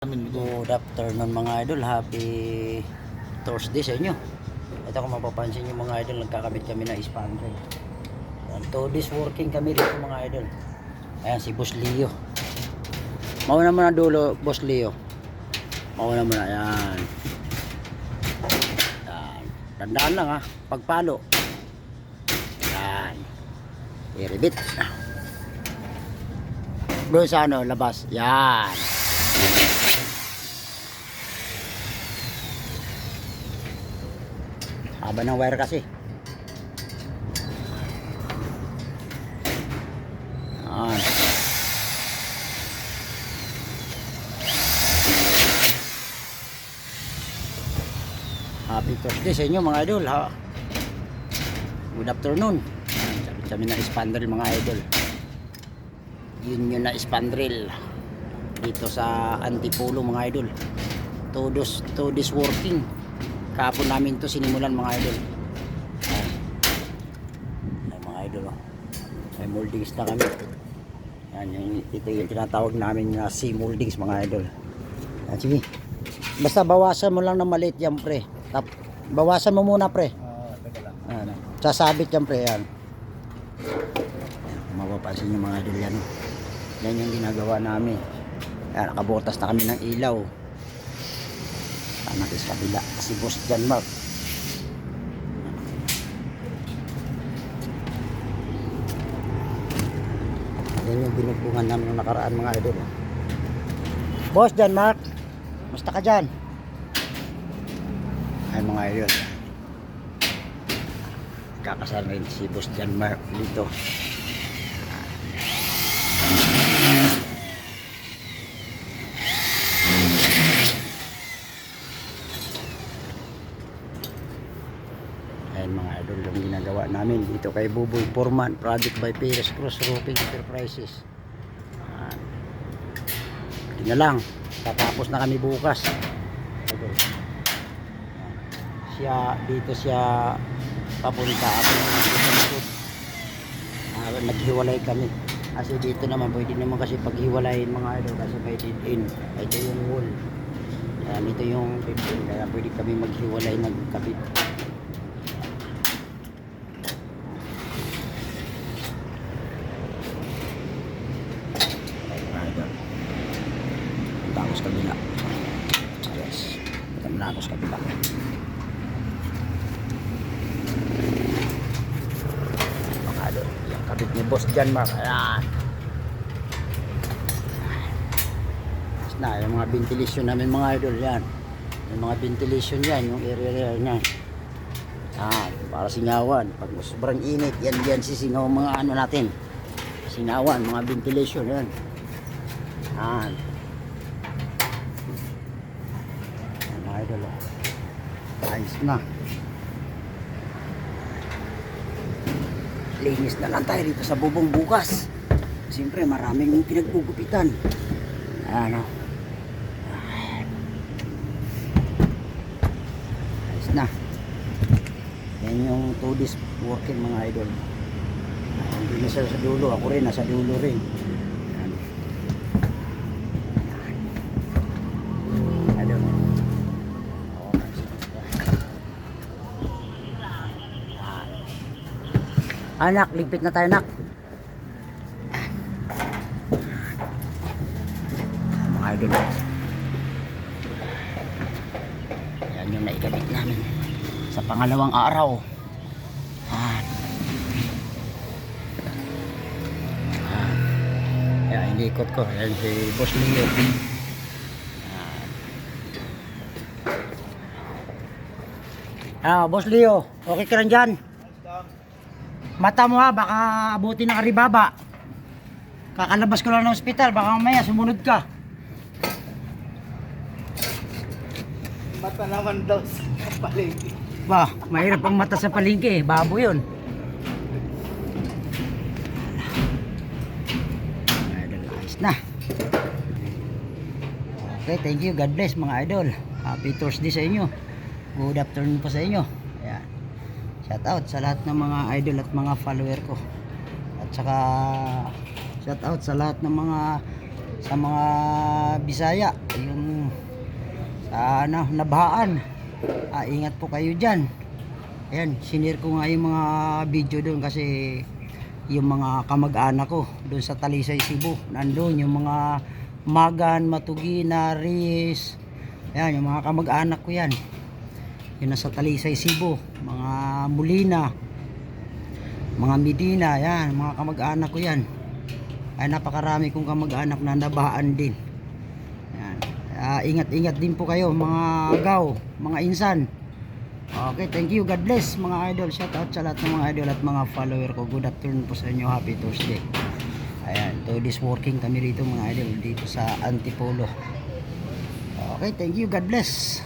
Good afternoon mga idol. Happy Thursday sa inyo. Ito kung mapapansin nyo mga idol, nagkakabit kami ng spandrel. Two days working kami dito mga idol. Ayan si Boss Leo. Mauna muna dulo, Boss Leo. Mauna muna, ayan. Yan. Tandaan lang ha, pagpalo. Yan. I-rebit. Doon sa ano, labas. Yan. Haba ng wire kasi. Yan. Happy Thursday sa inyo mga idol ha. Good afternoon. Sabi kami na spandrel mga idol. Yun yun na spandrel. Dito sa Antipolo mga idol. Todos, todos working. Kahapon namin to sinimulan mga idol. Ayan, mga idol. Oh. May moldings na kami. Yan, yung, ito yung tinatawag namin na sea moldings mga idol. Yan, sige. Basta bawasan mo lang ng maliit yan pre. Tap, bawasan mo muna pre. Oh. sasabit yan pre yan. Mapapansin yung mga idol yan. oh. Yan yung ginagawa namin. Ayan, nakabotas na kami ng ilaw. Tama sa kabila. Si Boss John Mark. Yan yung binugbungan namin ng nakaraan mga idol. Boss John Mark, musta ka dyan? Ay mga idol. Kakasal rin si Boss John Mark dito. Ayan mga idol yung ginagawa namin. Dito kay Buboy Forman project by Perez Cruz Roofing Enterprises. Ayan. Yun na lang. Tatapos na kami bukas. Idol. Siya dito siya papunta. Ako Ah, naghiwalay kami. Kasi dito naman pwede naman kasi paghiwalayin mga idol kasi may dead end. Ito yung wall. Ayan, ito yung 15 kaya pwede kami maghiwalay nagkabit Idol. Punta ako sa kabila. Yes. Punta na ako sa kabila. Mga idol. Yung kabit ni Boss John Mark. Ayan. Na, yung mga ventilation namin mga idol yan. Yung mga ventilation yan, yung area yan. Yan, para singawan. Pag sobrang init, yan yan sisingaw mga ano natin. Singawan, mga ventilation yan. Yan. Yan mga idol. oh. Ayos na. Linis na lang tayo dito sa bubong bukas. Siyempre maraming pinagpugupitan. Ayan o. Ayos na. Yan yung 2 days working mga idol. Hindi na sa dulo. Ako rin nasa dulo rin. Anak, ligpit na tayo nak. Mga idol. Yan yung naikabit namin sa pangalawang araw. Ah. Yan, inikot ko. Yan si Boss Leo. Ah, Boss Leo, okay ka rin dyan? Mata mo ha, baka abutin ng karibaba. Kakalabas ko lang ng ospital, baka mamaya sumunod ka. Mata naman daw sa palengke. Ba, mahirap ang mata sa palengke, eh. babo yun. Ayos na. Okay, thank you. God bless mga idol. Happy Thursday sa inyo. Good afternoon po sa inyo. Shout out sa lahat ng mga idol at mga follower ko. At saka shout out sa lahat ng mga sa mga Bisaya, yung sa ano, nabahaan. Ah, ingat po kayo dyan. Ayan, sinare ko nga yung mga video doon kasi yung mga kamag-anak ko doon sa Talisay, Cebu. Nandun yung mga Magan, Matugina, Reyes. Ayan, yung mga kamag-anak ko yan. Yun nasa Talisay, Cebu. Mga Molina. Mga Medina, yan. Mga kamag-anak ko yan. Ay, napakarami kong kamag-anak na nabahaan din. Ah, ingat-ingat din po kayo, mga agaw, mga insan. Okay, thank you. God bless mga idol. Shout out sa lahat ng mga idol at mga follower ko. Good afternoon po sa inyo. Happy Thursday. Ayan, to this working kami rito mga idol dito sa Antipolo. Okay, thank you. God bless.